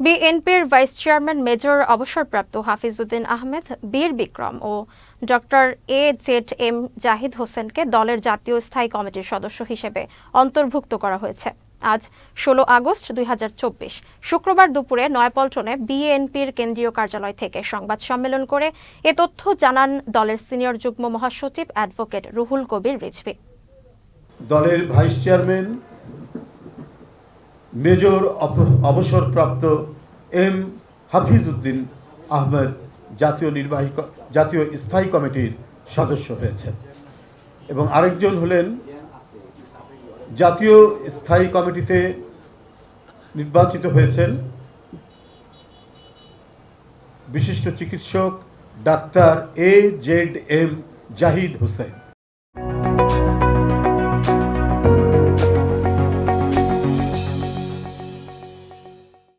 বিএনপির vice chairman major অবসরপ্রাপ্ত হাফিজউদ্দিন আহমেদ, বীর বিক্রম ও doctor A Z M Zahid হোসেনকে দলের জাতীয় স্থায়ী কমিটির সদস্য হিসেবে অন্তর্ভুক্ত করা হয়েছে। আজ ষোলো আগস্ট দুই হাজার চব্বিশ, শুক্রবার দুপুরে নয়াপল্টনে বিএনপির কেন্দ্রীয় কার্যালয় থেকে সংবাদ সম্মেলন করে এ তথ্য জানান দলের সিনিয়র যুগ্ম মহাসচিব অ্যাডভোকেট রুহুল কবির রিজভী। দলের ভাইস চেয়ারম্যান মেজর অবসরপ্রাপ্ত এম হাফিজ উদ্দিন আহমেদ জাতীয় নির্বাহী জাতীয় স্থায়ী কমিটির সদস্য হয়েছেন এবং আরেকজন হলেন জাতীয় স্থায়ী কমিটিতে নির্বাচিত হয়েছেন বিশিষ্ট চিকিৎসক doctor A Z M Zahid Hossain.